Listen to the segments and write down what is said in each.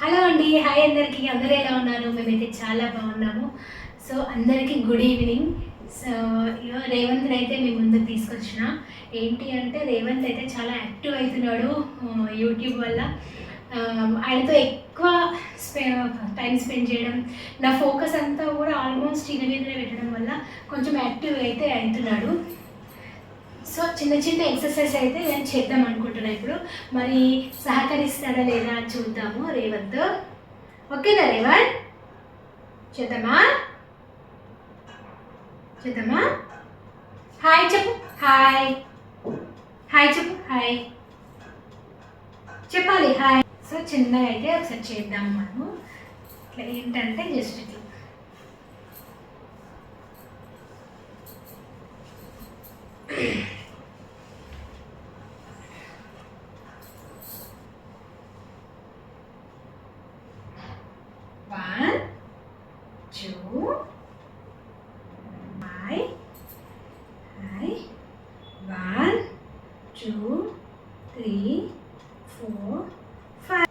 Hello అండి hi అందరికీ. అందరూ ఎలా ఉన్నారు? మేమైతే చాలా బాగున్నాము. సో అందరికీ గుడ్ ఈవినింగ్. సో ఇగో రేవంత్ అయితే మీ ముందు తీసుకొచ్చిన. ఏంటి అంటే రేవంత్ అయితే చాలా యాక్టివ్ అవుతున్నాడు యూట్యూబ్ వల్ల. ఆయనతో ఎక్కువ స్పె టైం స్పెండ్ చేయడం నా ఫోకస్ అంతా కూడా ఆల్మోస్ట్ ఈయన మీదనే పెట్టడం వల్ల కొంచెం యాక్టివ్ అయితే అవుతున్నాడు. సో చిన్న చిన్న ఎక్సర్సైజ్ అయితే నేను చేద్దాం అనుకుంటున్నాను ఇప్పుడు. మరి సహకరిస్తాడా లేదా అని చూద్దాము రేవంత్. ఓకేనా రేవంత్? చేద్దామా? చేద్దామా? హాయ్ చెప్పు. హాయ్. హాయ్ చెప్పు. హాయ్. చెప్పాలి. హాయ్. సో చిన్నగా అయితే ఒకసారి చేద్దాం మనము. ఇట్లా ఏంటంటే జస్ట్ ఇట్లా. టూ త్రీ ఫోర్ ఫైవ్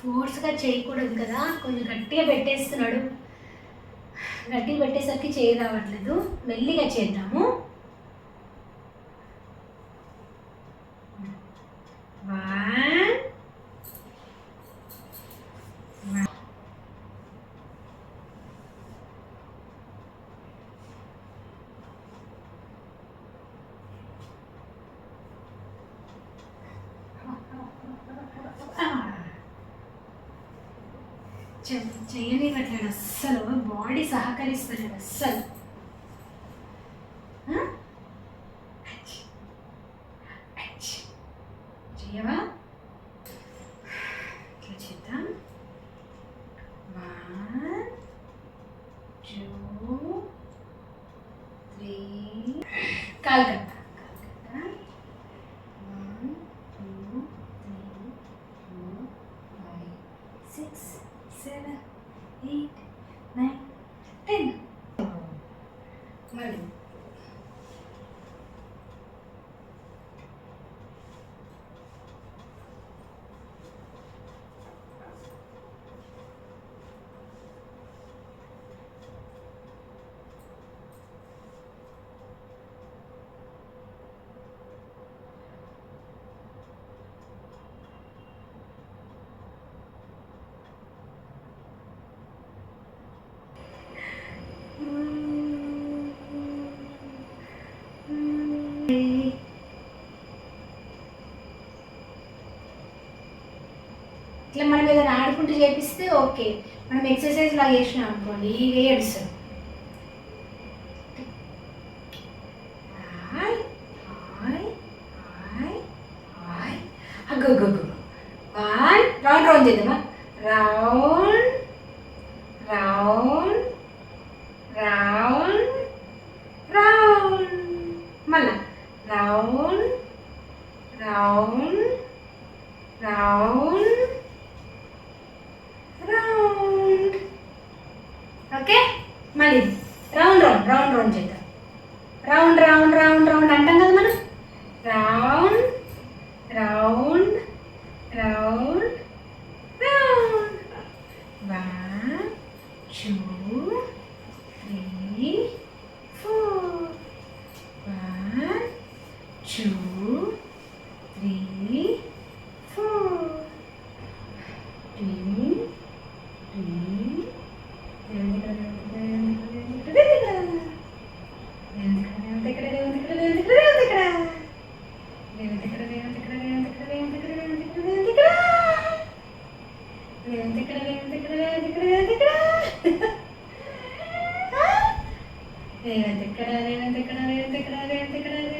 ఫోర్స్గా చేయకూడదు కదా కొంచెం గట్టిగా పెట్టేస్తున్నాడు. గట్టిగా పెట్టేసరికి చేయి రావట్లేదు. మెల్లిగా చేద్దాము. చేయలేవట్లేదు అస్సలు. బాడీ సహకరిస్తలేదు అస్సలు. అచ్. చేయవా? ఇట్లా చేద్దాం. One two three. Calcutta. Calcutta. One two three four five ఇట్లా మనం ఏదైనా ఆడుకుంటూ చేపిస్తే ఓకే. మనం ఎక్సర్సైజ్ లాగా చేసినాం అనుకోండి ఇక ఏడుస్తాం hi hi hi hi. One round round చేద్దామా? Round round round round. మళ్ళా. రౌండ్ రౌండ్ రౌండ్ ఓకే మళ్ళీ రౌండ్ రౌండ్ రౌండ్ చేద్దాం. రౌండ్ రౌండ్ రౌండ్ రౌండ్ అంటాం కదా మనం? Round round round round. One two three four. One two Revanth ఎక్కడ రేవంత్ ఎక్కడ రేవంత్ ఎక్కడ రేవంత్ ఎక్కడ